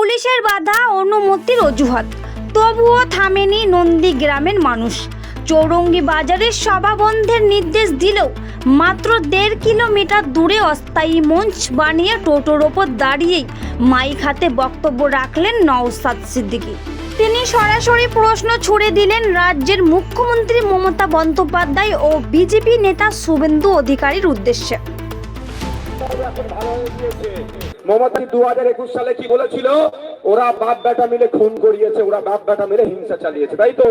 পুলিশের বাধা, অনুমতির অজুহাত। তবুও থামেনি নন্দীগ্রামের মানুষ। চৌরঙ্গি বাজারের সভা বন্ধের নির্দেশ দিলেও মাত্র দেড় কিলোমিটার দূরে অস্থায়ী মঞ্চ বানিয়ে টোটোর ওপর দাঁড়িয়েই মাইক হাতে বক্তব্য রাখলেন নওসাদ সিদ্দিকী। তিনি সরাসরি প্রশ্ন ছুড়ে দিলেন রাজ্যের মুখ্যমন্ত্রী মমতা বন্দ্যোপাধ্যায় ও বিজেপি নেতা শুভেন্দু অধিকারীর উদ্দেশ্যে। মমতা দু হাজার একুশ সালে কি বলেছিল? ওরা বাপ বেটা মিলে খুন করিয়েছে, ওরা বাপ বেটা মিলে হিংসা চালিয়েছে, তাই তো?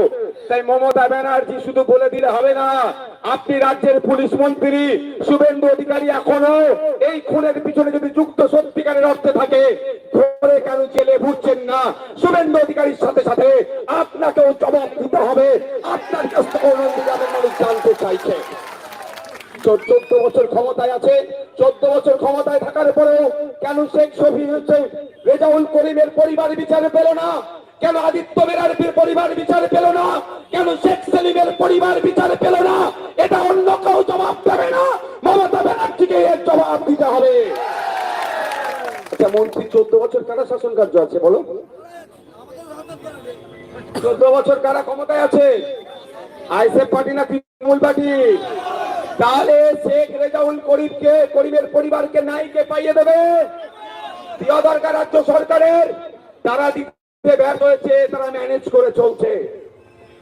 তাই মমতা ব্যানার্জি শুধু বলে দিলে হবে না, আপনি রাজ্যের পুলিশ মন্ত্রী, শুভেন্দু অধিকারী এখনও এই খুনের পিছনে যদি যুক্ত সত্যিকারের অর্থে থাকে ধরে কেন জেলে বুঝছেন না? শুভেন্দু অধিকারীর সাথে সাথে আপনাকেও জবাব দিতে হবে, আপনার কাছ থেকে মানুষ জানতে চাইছে। চোদ্দ বছর ক্ষমতায় আছে চোদ্দ বছর ক্ষমতায় থাকার পরেও কেন শেখ শফি হচ্ছে রেজাউল করিমের পরিবার বিচার পেল না? কেন আদিত্য বেরার পরিবার বিচার পেল না? কেন শেখ সেলিমের পরিবার বিচার পেল না? এটা অন্য কেউ জবাব দেবে না। মমতা ব্যানার্জিকে এর জবাব দিতে হবে। আচ্ছা মন্ত্রী, চোদ্দ বছর কারা শাসন কার্য আছে বলো? চোদ্দ বছর কারা ক্ষমতায় আছে? আইসেফ পার্টি না তৃণমূল পার্টি? তাহলে শেখ রেজাউল করিমকে, করিমের পরিবারকে, নাইকে পাইয়ে দেবে। দেওয়া দরকার রাজ্য সরকারের। তারা দিতে ব্যর্থ হয়েছে, তারা ম্যানেজ করে চলছে।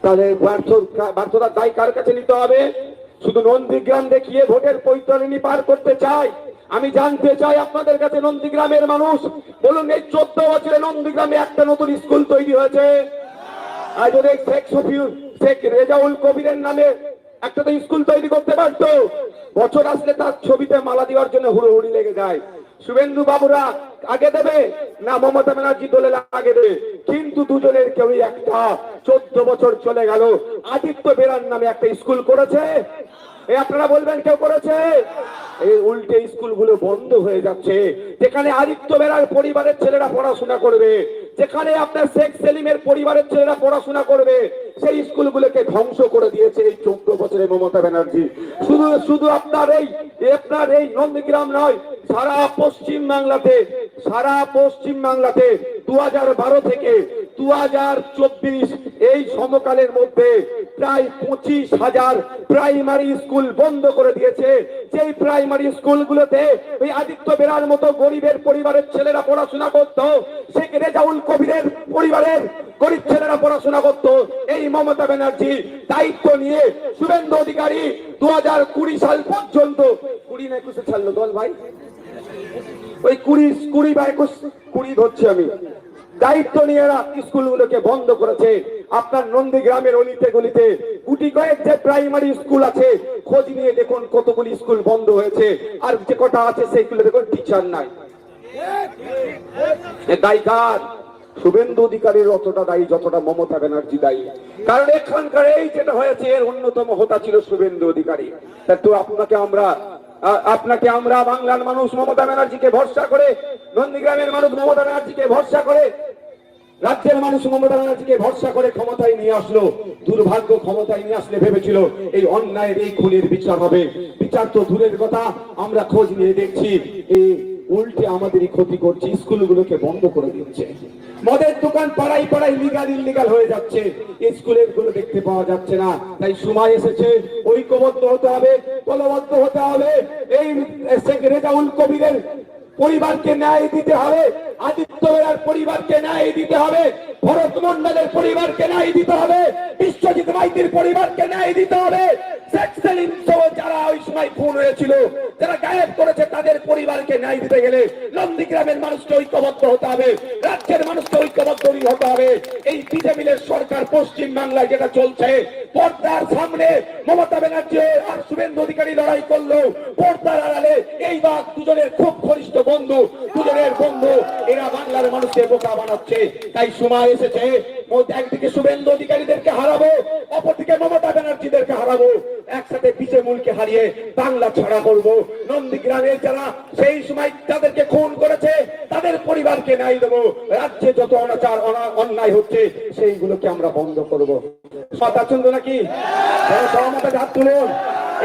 তাদের ব্যর্থ, ব্যর্থতার দায় কার কাছে নিতে হবে? শুধু নন্দীগ্রাম দেখিয়ে ভোটের পৈতরণী পার করতে চাই। আমি জানতে চাই আপনাদের কাছে নন্দীগ্রামের মানুষ। বলুন, এই চোদ্দ বছরে নন্দীগ্রামে একটা নতুন স্কুল তৈরি হয়েছে। আর যদি শেখ সফিউ শেখ রেজাউল কবিরের নামে একটা তো স্কুল তৈরি করতে পারতো। বছর আসলে তার ছবিতে মালা দেওয়ার জন্য হুড়োহুড়ি লেগে যায়। শুভেন্দু বাবুরা আগে দেবে না মমতা ব্যানার্জি দলে আগে দেবে? কিন্তু দুজনের কেউই একটা। চোদ্দ বছর চলে গেল। আদিত্য বেরার নামে একটা স্কুল করেছে। আপনারা বলবেন কেউ করেছে? এই উল্টে স্কুলগুলো বন্ধ হয়ে যাচ্ছে। যেখানে আদিত্য বেরার পরিবারের ছেলেরা পড়াশোনা করবে, যেখানে আপনার শেখ সেলিমের পরিবারের ছেলেরা পড়াশোনা করবে সেই স্কুলগুলোকে ধ্বংস করে দিয়েছে এই চোদ্দ বছরে মমতা ব্যানার্জি। শুধু শুধু আপনার এই আপনার এই নন্দীগ্রাম নয়, সারা পশ্চিম বাংলাতে, সারা পশ্চিম বাংলাতে দু হাজার বারো থেকে দু হাজার চব্বিশ এই সমকালের মধ্যে প্রায় পঁচিশ হাজার প্রাইমারি স্কুল বন্ধ করে দিয়েছে। যেই প্রাইমারি স্কুলগুলোতে ওই আদিত্য বেরার মতো গরিবের পরিবারের ছেলেরা পড়াশোনা করতো শেখ রেজাউল কবিরের পরিবারের গরিব ছেলেরা পড়াশোনা করতো। এই মমতা ব্যানার্জি দায়িত্ব নিয়ে শুভেন্দু অধিকারী দু হাজার কুড়ি সাল পর্যন্ত, কুড়ি না একুশে ছাড়লো দল ভাই? ওই কুড়ি কুড়ি বা একুশ, কুড়ি ধরছি আমি। দায়িত্ব নিয়ে স্কুলগুলোকে বন্ধ করেছে। আপনার নন্দীগ্রামের অলিতে গলিতে গুটি কয়েক যে প্রাইমারি স্কুল আছে, খোঁজ নিয়ে দেখুন কতগুলি স্কুল বন্ধ হয়েছে। আর যে কটা আছে সেইগুলো দেখুন টিচার নাই। শুভেন্দু অধিকারীর অতটা দায়ী, যতটা মমতা ব্যানার্জি দায়ী। কারণ এখানকার এই যেটা হয়েছে, এর অন্যতম হোতা ছিল শুভেন্দু অধিকারী। তো আপনাকে আমরা আপনাকে আমরা বাংলার মানুষ মমতা ব্যানার্জিকে ভরসা করে নন্দীগ্রামের মানুষ মমতা ব্যানার্জিকে ভরসা করে রাজ্যের মানুষ মমতা ব্যানার্জিকে ভরসা করে ক্ষমতায় নিয়ে আসলো, দুর্ভাগ্য ক্ষমতায় নিয়ে আসলে ভেবেছিল এই অন্যায়ের এই খুনের বিচার হবে। বিচার তো দূরের কথা, আমরা খোঁজ নিয়ে দেখছি এই উল্টে আমাদেরই ক্ষতি করছে, স্কুলগুলোকে বন্ধ করে দিচ্ছে। মদের দোকান পাড়াই পাড়াই লিগাল ইলিগাল হয়ে যাচ্ছে স্কুলেরগুলো দেখতে পাওয়া যাচ্ছে না। তাই সময় এসেছে, ঐক্যবদ্ধ হতে হবে দলবদ্ধ হতে হবে। এই শেখ রেজাউল কবিরের পরিবারকে ন্যায় দিতে হবে আদিত্য বেলার পরিবারকে ন্যায় দিতে হবে। ভরত মন্ডলের পরিবারকে ন্যায় দিতে হবে। বিশ্বজিৎ মাইতির পরিবারকে ন্যায় দিতে হবে। যারা ওই সময় খুন হয়েছিল, যারা গায়েব করেছে, তাদের পরিবারকে ন্যায় দিতে গেলে নন্দীগ্রামের মানুষকে ঐক্যবদ্ধ হতে হবে। রাজ্যের মানুষকে ঐক্যবদ্ধ হতে হবে। এই বিজেপির সরকার পশ্চিম বাংলায় যেটা চলছে পর্দার সামনে মমতা ব্যানার্জি আর শুভেন্দু অধিকারী লড়াই করল। পর্দার আড়ালে এই বাঘ দুজনের খুব ঘনিষ্ঠ বন্ধু, দুজনের বন্ধু। এরা বাংলার মানুষকে বোকা বানাচ্ছে। তাই সময় এসেছে একদিকে শুভেন্দু অধিকারীদেরকে হারাবো অপরদিকে মমতা ব্যানার্জিদেরকে হারাবো। একসাথে পিছে মূলকে হারিয়ে বাংলা ছড়া করব। নন্দীগ্রামের যারা সেই সময় তাদেরকে খুন করেছে, তাদের পরিবারকে ন্যায় দেবো। রাজ্যে যত অনাচার অন্যায় হচ্ছে, সেইগুলোকে আমরা বন্ধ করব। কথা নাকি? সহমতে হাত তুলুন।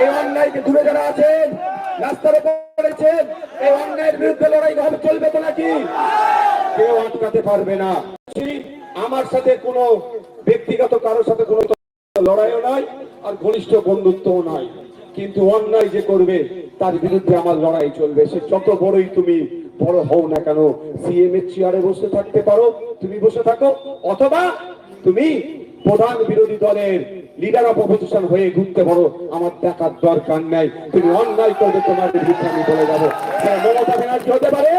এই অন্যায়কে দূরে যারা আছেন, রাস্তার পড়েছেন, এই অন্যায়ের বিরুদ্ধে লড়াই ভাবে চলবে তো নাকি? কেউ আটকাতে পারবে না। আমার সাথে কোনো ব্যক্তিগত কারোর সাথে কোনো লড়াইও নয় আর ঘনিষ্ঠ বন্ধুত্বও নয় কিন্তু অন্যায় যে করবে, তার বিরুদ্ধে আমার লড়াই চলবে। সে যত বড়ই তুমি বড় হও না কেন সিএম এর চেয়ারে বসে থাকতে পারো, তুমি বসে থাকো। অথবা তুমি প্রধান বিরোধী দলের লিডার অফ অপোজিশন হয়ে ঘুরতে পারো, আমার দেখার দরকার নাই। তুমি অন্যায় করবে, তোমার বিরুদ্ধে আমি বলে যাব। সেটা মমতা ব্যানার্জি হতে পারে?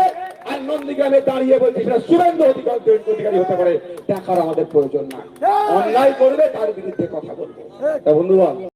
নন্দীগ্রামে দাঁড়িয়ে বলছি সেটা সুরেন্দ্র অধিকার অধিকারী হতে পারে। দেখার আমাদের প্রয়োজন নাই। অন্যায় করবে তার বিরুদ্ধে কথা বলব। বন্ধুগণ